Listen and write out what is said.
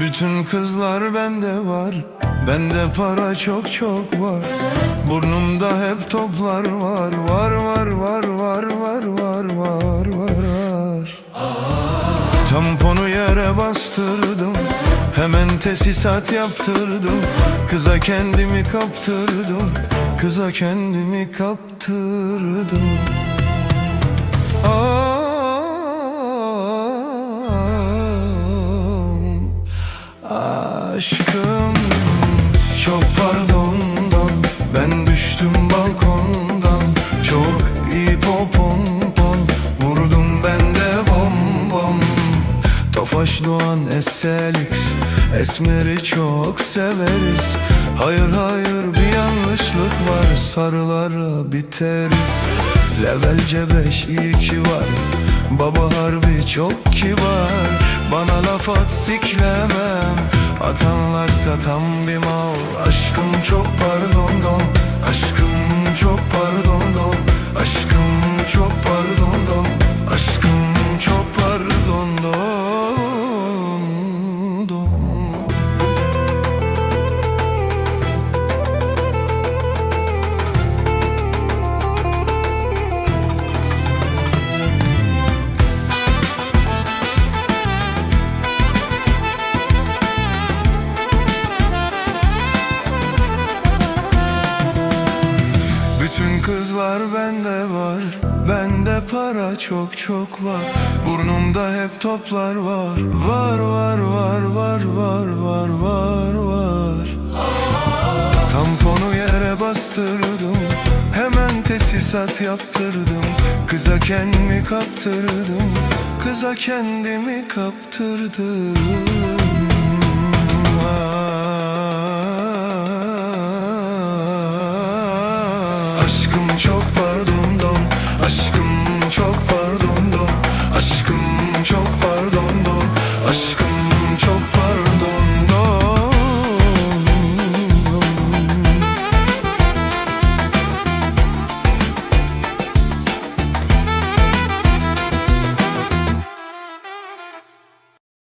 Bütün kızlar bende var Bende para çok çok var. Burnumda hep toplar var Var var var var var var var var. Tamponu yere bastırdım Hemen tesisat yaptırdım. Kıza kendimi kaptırdım Kıza kendimi kaptırdım Aşkım çok pardondan Ben düştüm balkondan. Çok iyi popon Vurdum ben de bom bom Tofaş Doğan SLX Esmer'i çok severiz. Hayır hayır bir yanlışlık var Sarılara biteriz. Levelce beş iyi ki var. Baba harbi çok kibar. Bana laf at siklemem Atanlarsa tam bir mal. Aşkım çok pardon don Kızlar bende var. Bende para çok çok var. Burnumda hep toplar var. Var var var var var var var var. Tamponu yere bastırdım. Hemen tesisat yaptırdım. Kıza kendimi kaptırdım. Kıza kendimi kaptırdım Aşkım çok